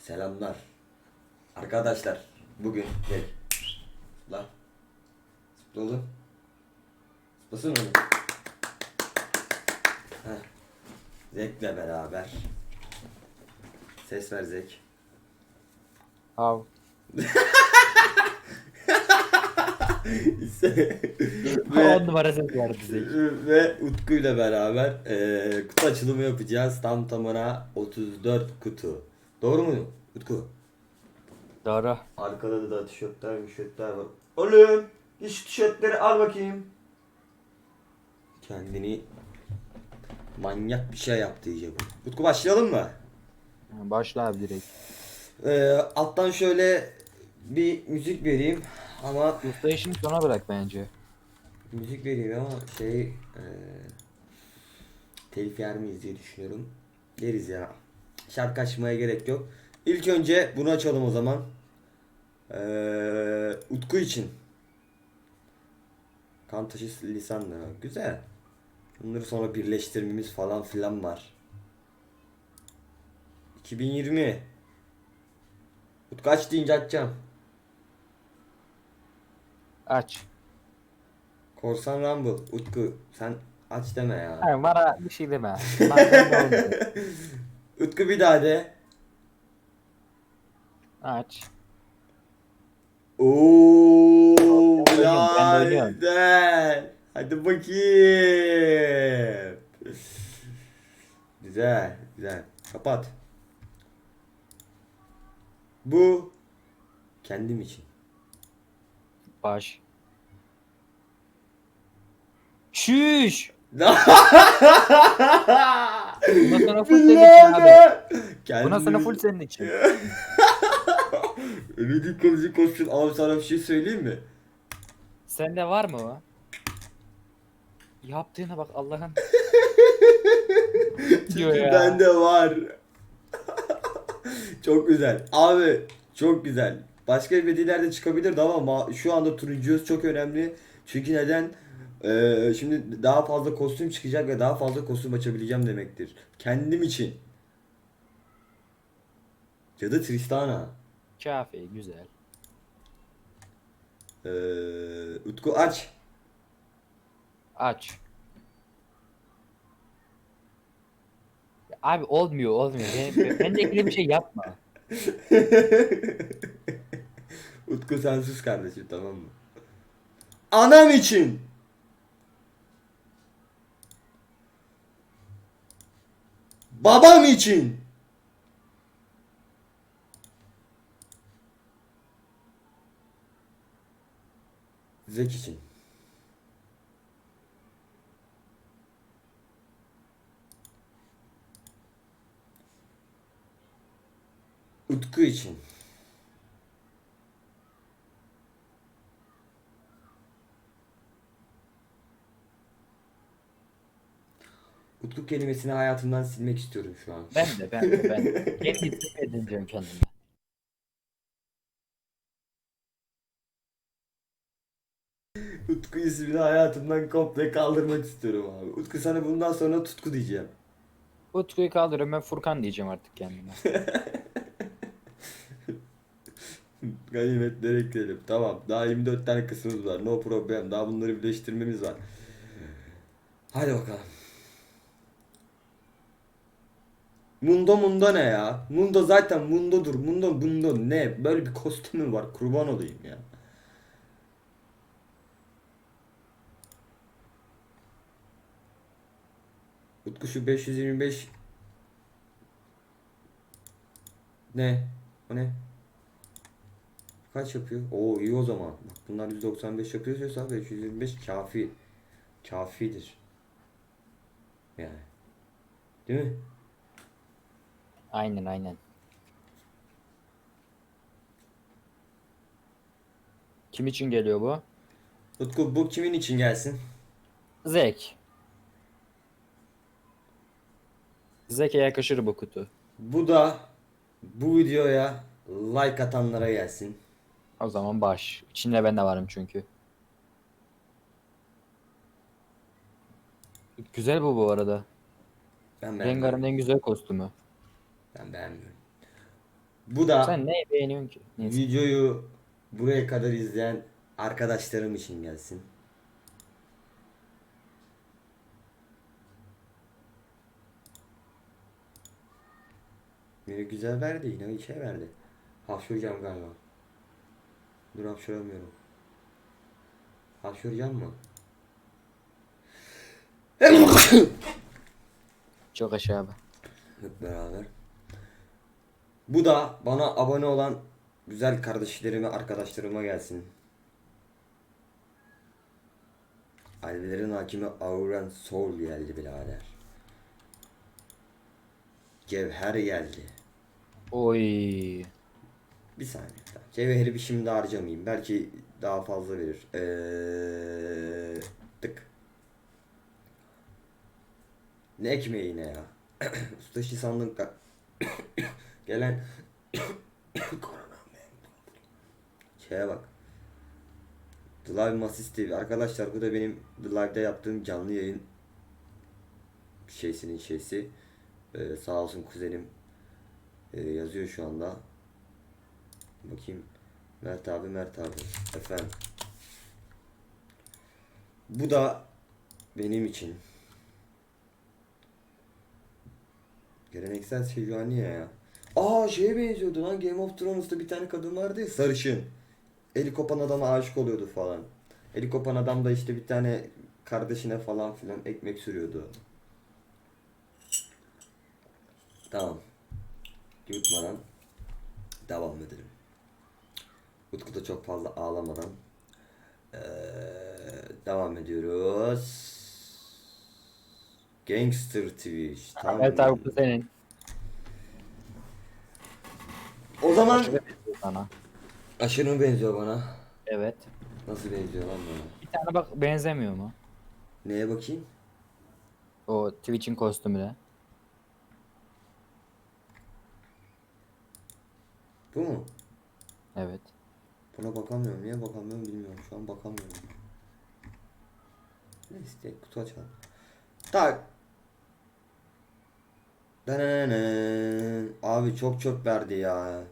Selamlar. Arkadaşlar bugün gel. La. Zıplasın oğlum. Heh. Zek'le beraber. Ses ver Zek. Hav. ve, 10 numara ses verdi Zeki. ve Utku ile beraber eee, kutu açılımı yapacağız. Tam tamına 34 kutu. Doğru mu Utku? Doğru. Arkada da tişörtler, tişörtler var. Oğlum, git şu tişörtleri al bakayım. Kendini manyak bir şey yaptı iyice bu. Utku başlayalım mı? Başla abi direkt. Ee, alttan şöyle bir müzik vereyim ama Usta işini sona bırak bence. müzik vereyim ama şey e, telif yer miyiz diye düşünüyorum. Yeriz ya. Şarkı açmaya gerek yok. İlk önce bunu açalım o zaman. Ee, Utku için. Kan taşı lisanla. Güzel. Bunları sonra birleştirmemiz falan filan var. 2020. Utku aç deyince açacağım. Aç. Korsan Rumble. Utku sen aç deme ya. Hayır bana bir şey deme. Utku bir daha de. Aç. Oo, Ben oynuyorum, ben de oynuyorum. güzel. Hadi bakayım. Güzel, güzel. Kapat. Bu kendim için. Baş. Şüş. Buna sana full senin için abi. Buna sana full senin için. Ümidi kalıcı koşun. Abi sana bir şey söyleyeyim mi? Sende var mı o? Yaptığına bak Allah'ın. Çünkü ya. bende var. çok güzel. Abi çok güzel. Başka hediyeler de çıkabilirdi ama ma- şu anda turuncu çok önemli. Çünkü neden? Ee, şimdi daha fazla kostüm çıkacak ve daha fazla kostüm açabileceğim demektir. Kendim için. Cadı Tristana. Kafi güzel. Ee, Utku aç. Aç. Ya Abi olmuyor olmuyor. Ben, ben de ilgili bir şey yapma. Utku sen sus kardeşim tamam mı? Anam için. Babam için. Zek için. Utku için. Utku kelimesini hayatımdan silmek istiyorum şu an. Ben de ben de ben de. Kendi edineceğim kendime. Utku ismini hayatımdan komple kaldırmak istiyorum abi. Utku sana bundan sonra Tutku diyeceğim. Utku'yu kaldırıyorum ben Furkan diyeceğim artık kendime. Ganimetlere ekleyelim. Tamam. Daha 24 tane kısmımız var. No problem. Daha bunları birleştirmemiz var. Hadi bakalım. Mundo Mundo ne ya? Mundo zaten Mundo'dur. Mundo Mundo ne? Böyle bir kostümü var. Kurban olayım ya. Utku şu 525 Ne? O ne? Kaç yapıyor? Oo iyi o zaman. Bak bunlar 195 yapıyorsa 525 kafi. Kafidir. Yani. Değil mi? Aynen aynen. Kim için geliyor bu? Utku bu kimin için gelsin? Zek. Zek'e yakışır bu kutu. Bu da bu videoya like atanlara gelsin. O zaman baş. İçinde ben de varım çünkü. Güzel bu bu arada. Ben. Rengar'ın en güzel kostümü. Ben beğenmiyorum. Bu da Sen ne beğeniyorsun ki? Neyse. videoyu buraya kadar izleyen arkadaşlarım için gelsin. Beni güzel verdi yine bir şey verdi. Hapşuracağım galiba. Dur hapşuramıyorum. Hapşuracağım mı? Çok aşağı abi. Hep beraber. Bu da bana abone olan güzel kardeşlerime, arkadaşlarıma gelsin. Alvilerin hakimi Auren Sol geldi birader. Cevher geldi. Oy. Bir saniye. Cevheri bir şimdi harcamayayım. Belki daha fazla verir. Eee tık. Ne ekmeği yine ya. Usta sandıkta gelen korona Şeye bak. The Live Masis TV. Arkadaşlar bu da benim The Live'da yaptığım canlı yayın şeysinin şeysi. Ee, sağ olsun kuzenim ee, yazıyor şu anda. Bakayım. Mert abi Mert abi. Efendim. Bu da benim için. Geleneksel Sejuaniye ya. Aa şeye benziyordu lan Game of Thrones'ta bir tane kadın vardı ya sarışın. Eli kopan adama aşık oluyordu falan. Eli kopan adam da işte bir tane kardeşine falan filan ekmek sürüyordu. Tamam. Yutmadan devam edelim. Utku da çok fazla ağlamadan eee, devam ediyoruz. Gangster TV. Tamam. Evet abi bu senin. O zaman Aşırı benziyor sana. aşırı mı benziyor bana? Evet. Nasıl benziyor lan bana? Bir tane bak benzemiyor mu? Neye bakayım? O Twitch'in kostümüne. Bu mu? Evet. Buna bakamıyorum. Niye bakamıyorum bilmiyorum. Şu an bakamıyorum. Neyse kutu açalım. Tak. Dananana. Abi çok çok verdi ya.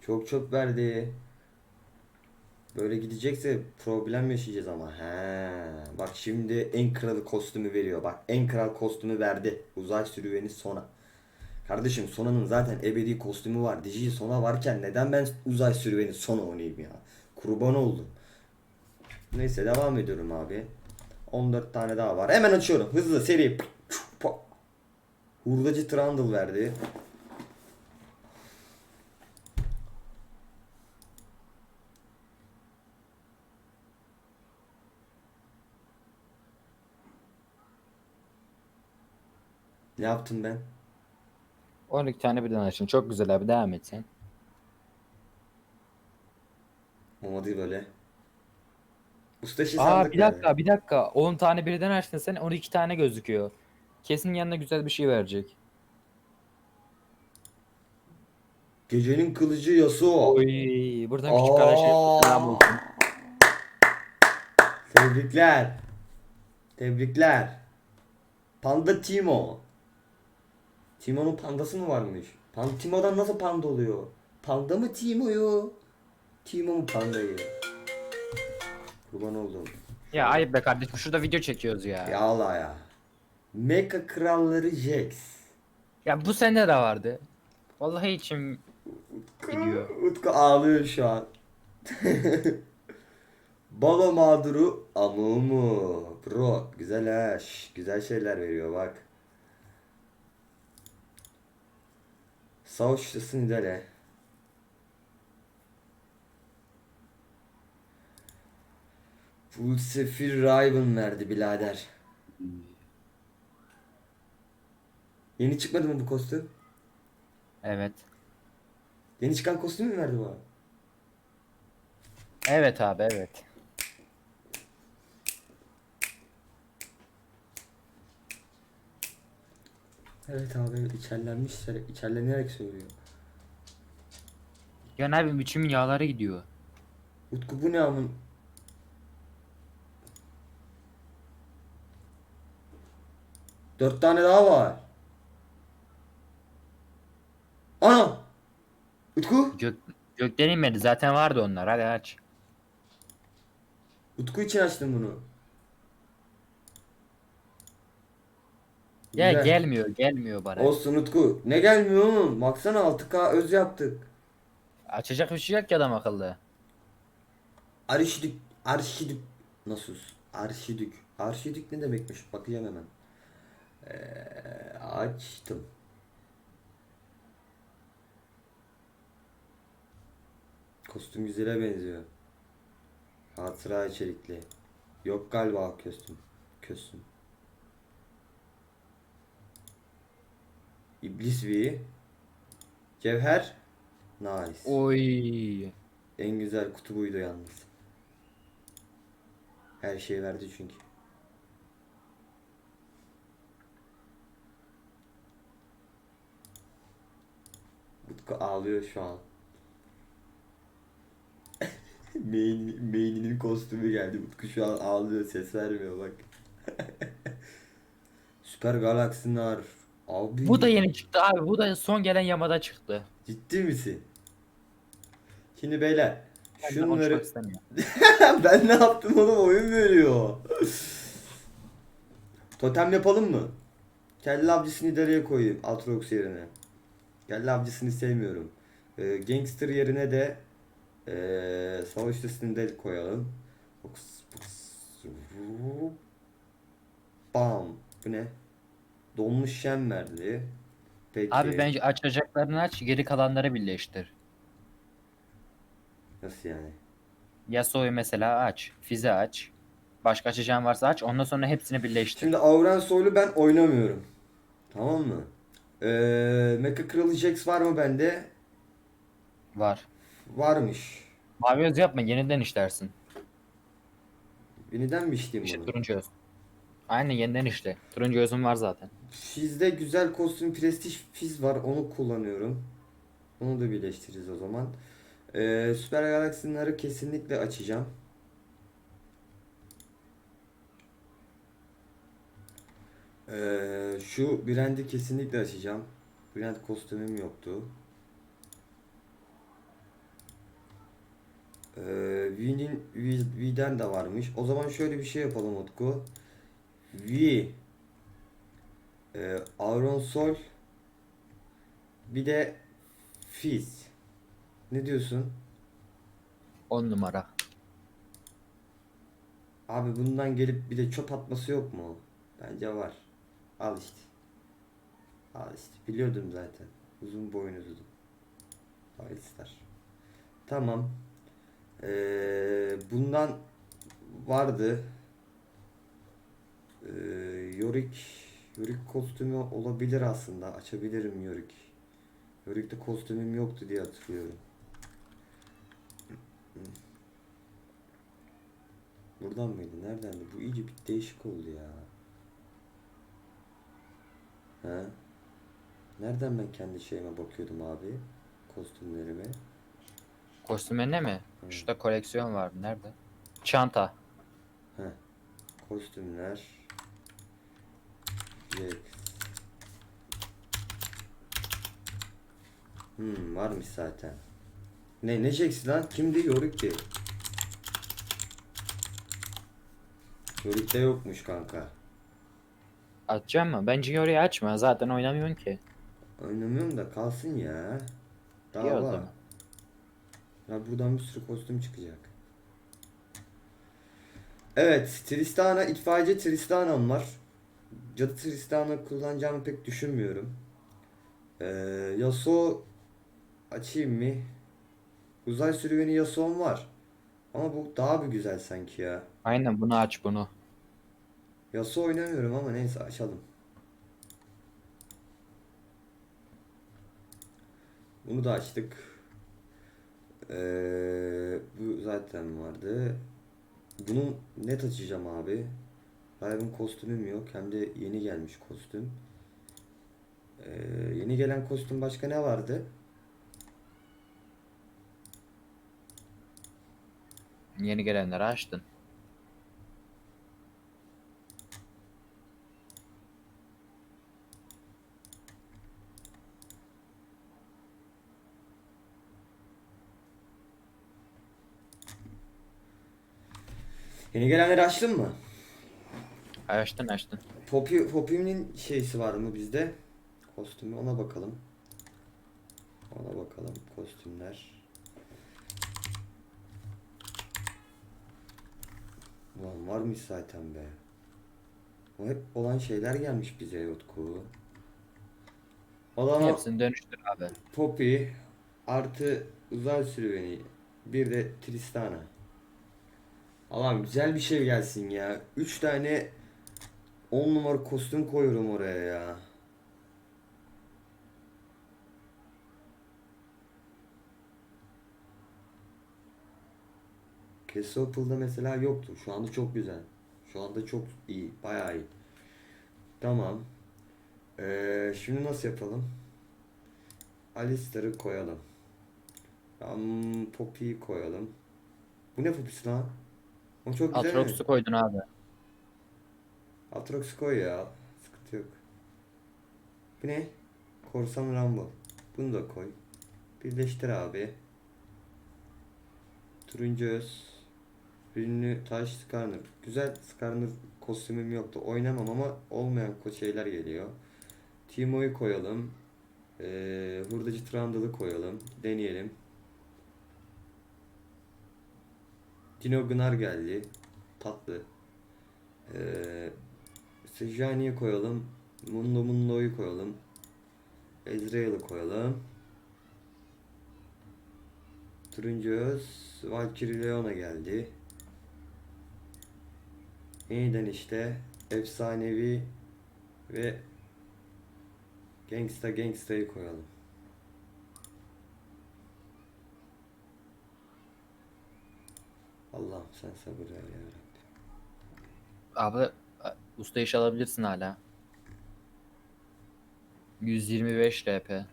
Çok çok verdi. Böyle gidecekse problem yaşayacağız ama. He. Bak şimdi en kralı kostümü veriyor. Bak en kral kostümü verdi. Uzay sürüveni Sona. Kardeşim Sona'nın zaten ebedi kostümü var. Digi Sona varken neden ben uzay sürüveni Sona oynayayım ya? Kurban oldum. Neyse devam ediyorum abi. 14 tane daha var. Hemen açıyorum. Hızlı seri. Hurdacı Trundle verdi. Ne yaptım ben? 12 tane birden açın. Çok güzel abi devam et sen. Olmadı böyle. Usta işi Aa sandık bir verdi. dakika bir dakika. 10 tane birden açtın sen 12 tane gözüküyor. Kesin yanına güzel bir şey verecek. Gecenin kılıcı Yasuo. Oy buradan küçük selam olsun. Tebrikler. Tebrikler. Panda Timo. Timo'nun pandası mı varmış? Pan Timo'dan nasıl panda oluyor? Panda mı Timo'yu? Timo mu pandayı? Kurban oldum. Ya ayıp be kardeşim şurada video çekiyoruz ya. Ya Allah ya. Mecha kralları Jax. Ya bu sende de vardı. Vallahi içim gidiyor. Utku ağlıyor şu an. Balo mağduru Amumu. Bro güzel ha. şş, güzel şeyler veriyor bak. Savaşçısın dele. Full Sefir Riven verdi birader. Yeni çıkmadı mı bu kostüm? Evet. Yeni çıkan kostüm mü verdi bana? Evet abi evet. Evet abi içerlenmiş, içerlenerek söylüyor. Ya ne yapayım içimin yağları gidiyor. Utku bu ne amın? Dört tane daha var. Ana! Utku. Gök, gökten inmedi zaten vardı onlar hadi aç. Utku için açtım bunu. Ya Güzel. gelmiyor gelmiyor bana. Olsun Utku. Ne gelmiyor oğlum? Baksana 6K öz yaptık. Açacak bir şey yok ki adam akıllı. Arşidük. Arşidük. Nasıl? Arşidük. Arşidük ne demekmiş? Bakacağım hemen. Ee, açtım. Kostüm güzele benziyor. Hatıra içerikli. Yok galiba kostüm. Kostüm. İblis V. Cevher. Nice. Oy. En güzel kutu buydu yalnız. Her şey verdi çünkü. Utku ağlıyor şu an. Main, main'inin kostümü geldi. Utku şu an ağlıyor ses vermiyor bak. Süper Galaxy'nar. Abi. Bu da yeni çıktı abi. Bu da son gelen Yamada çıktı. Ciddi misin? Şimdi beyler. Ben Şunları ben ne yaptım oğlum oyun veriyor. Totem yapalım mı? Kelle avcısını ileriye koyayım Atrox yerine. Kelle avcısını sevmiyorum. Ee, gangster yerine de ee, savaş üstünü de koyalım. Bam. Bu ne? Donmuş şem verdi. Peki. Abi bence açacaklarını aç geri kalanları birleştir. Nasıl yani? Yasuo'yu mesela aç. Fize aç. Başka açacağın varsa aç. Ondan sonra hepsini birleştir. Şimdi Auren Soylu ben oynamıyorum. Tamam mı? Ee, Mecha Kralı Jax var mı bende? Var. Varmış. Mavi yapma yeniden işlersin. Yeniden mi işleyeyim İşte bunu? turuncu öz. Aynen yeniden işle. Turuncu özüm var zaten. Fiz'de güzel kostüm Prestige Fiz var. Onu kullanıyorum. Onu da birleştiririz o zaman. Ee, Süper Galaksiyonları kesinlikle açacağım. Ee, şu Brand'i kesinlikle açacağım. Brand kostümüm yoktu. Ee, V'den de varmış. O zaman şöyle bir şey yapalım Utku. V ee, Auronsol bir de Fizz. Ne diyorsun? 10 numara. Abi bundan gelip bir de çöp atması yok mu? Bence var. Al işte. Al işte. Biliyordum zaten. Uzun boynuzlu. Alistar. Tamam. Ee, bundan vardı. Yorick Yorick kostümü olabilir aslında. Açabilirim Yorick. Yorick'te kostümüm yoktu diye hatırlıyorum. Buradan mıydı? Neredendi? Bu iyice bir değişik oldu ya. He? Nereden ben kendi şeyime bakıyordum abi? Kostümlerime. Kostümlerine mi? Hı. Şurada koleksiyon var. Nerede? Çanta. He. Kostümler. Jax. Hmm, varmış zaten. Ne ne Jax'i lan? Kimdi? Yorick'ti. Yorick'te yokmuş kanka. Açacağım mı? Bence orayı açma. Zaten oynamıyorsun ki. Oynamıyorum da kalsın ya. Daha İyi o var. zaman. Ya buradan bir sürü kostüm çıkacak. Evet, Tristana, itfaiyeci Tristana'm var. Cadı Tristana kullanacağımı pek düşünmüyorum. Ee, Yasuo açayım mı? Uzay sürüveni Yasuo'm var. Ama bu daha bir güzel sanki ya. Aynen bunu aç bunu. Yasuo oynamıyorum ama neyse açalım. Bunu da açtık. Ee, bu zaten vardı. Bunu net açacağım abi. Benim kostümüm yok. Hem de yeni gelmiş kostüm. Ee, yeni gelen kostüm başka ne vardı? Yeni gelenleri açtın. Yeni gelenleri açtın mı? Açtın açtın. Poppy, Poppy'nin şeysi var mı bizde? Kostümü ona bakalım. Ona bakalım kostümler. Ulan varmış zaten be. O hep olan şeyler gelmiş bize Utku. O zaman Hepsini dönüştür abi. Poppy artı uzay sürüveni bir de Tristana. Allah'ım güzel bir şey gelsin ya. 3 tane 10 numara kostüm koyuyorum oraya ya. Castle'da mesela yoktu. Şu anda çok güzel. Şu anda çok iyi. Bayağı iyi. Tamam. Ee, şimdi nasıl yapalım? Alistair'ı koyalım. Um, Poppy'yi koyalım. Bu ne Poppy'si lan? O çok güzel. Atrox'u koydun abi. Atrox koy ya. Sıkıntı yok. Bu ne? Korsan Rumble. Bunu da koy. Birleştir abi. Turuncu öz. Ünlü taş Skarner. Güzel Skarner kostümüm yoktu. Oynamam ama olmayan şeyler geliyor. Timo'yu koyalım. Ee, hurdacı Trundle'ı koyalım. Deneyelim. Dino Gnar geldi. Tatlı. Ee, Sejani'yi koyalım. Mundo Mundo'yu koyalım. Ezreal'ı koyalım. Turuncu Öz. Valkyrie Leona geldi. Yeniden işte efsanevi ve Gangsta Gangsta'yı koyalım. Allah'ım sen sabır ver ya. Abi usta iş alabilirsin hala. 125 RP.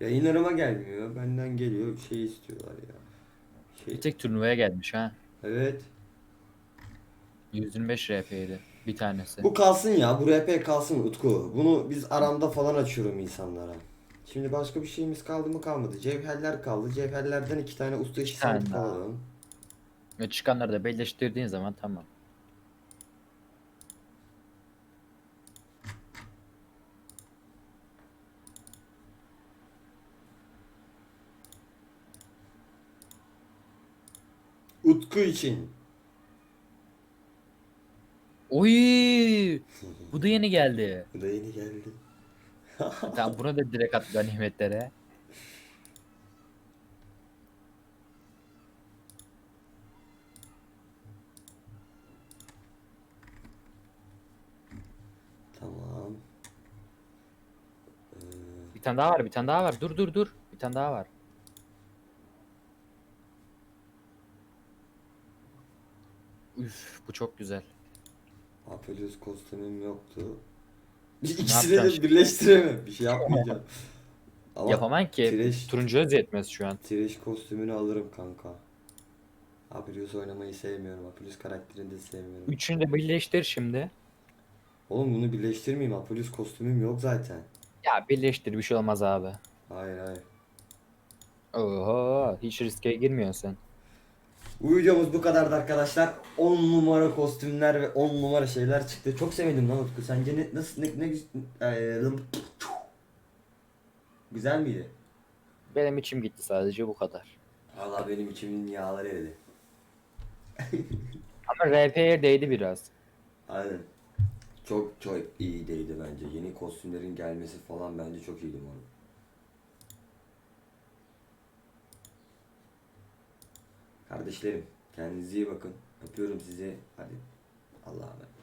Yayınlarıma gelmiyor. Benden geliyor. Şey istiyorlar ya. Şey. Bir tek turnuvaya gelmiş ha. Evet. 125 RP'ydi bir tanesi. Bu kalsın ya. Bu RP kalsın Utku. Bunu biz aramda falan açıyorum insanlara. Şimdi başka bir şeyimiz kaldı mı kalmadı. Cevherler kaldı. Cevherlerden iki tane usta işi alalım. Ve çıkanları da birleştirdiğin zaman tamam. Utku için. Oy! Bu da yeni geldi. Bu da yeni geldi. Tamam buna da direkt at ganimetlere. Tamam. Ee, Bir tane daha var, bir tane daha var. Dur dur dur. Bir tane daha var. Bu çok güzel. Apelios kostümüm yoktu. İkisini de yapacaksın birleştiremem. Bir şey yapmayacağım. Ama Yapamam ki. Tireş, Turuncu öz yetmez şu an. Tireş kostümünü alırım kanka. Apelios oynamayı sevmiyorum. Apelios karakterini de sevmiyorum. Üçünü de birleştir şimdi. Oğlum bunu birleştirmeyeyim. Apelios kostümüm yok zaten. Ya birleştir bir şey olmaz abi. Hayır hayır. Oho hiç riske girmiyorsun sen. Bu videomuz bu kadardı arkadaşlar. 10 numara kostümler ve 10 numara şeyler çıktı. Çok sevindim lan Utku. Sence ne, nasıl ne, ne Eee, Güzel miydi? Benim içim gitti sadece bu kadar. Valla benim içimin yağları eridi. Ama RP'ye değdi biraz. Aynen. Çok çok iyiydi bence. Yeni kostümlerin gelmesi falan bence çok iyiydi bu arada. Kardeşlerim kendinize iyi bakın. Öpüyorum sizi. Hadi Allah'a emanet.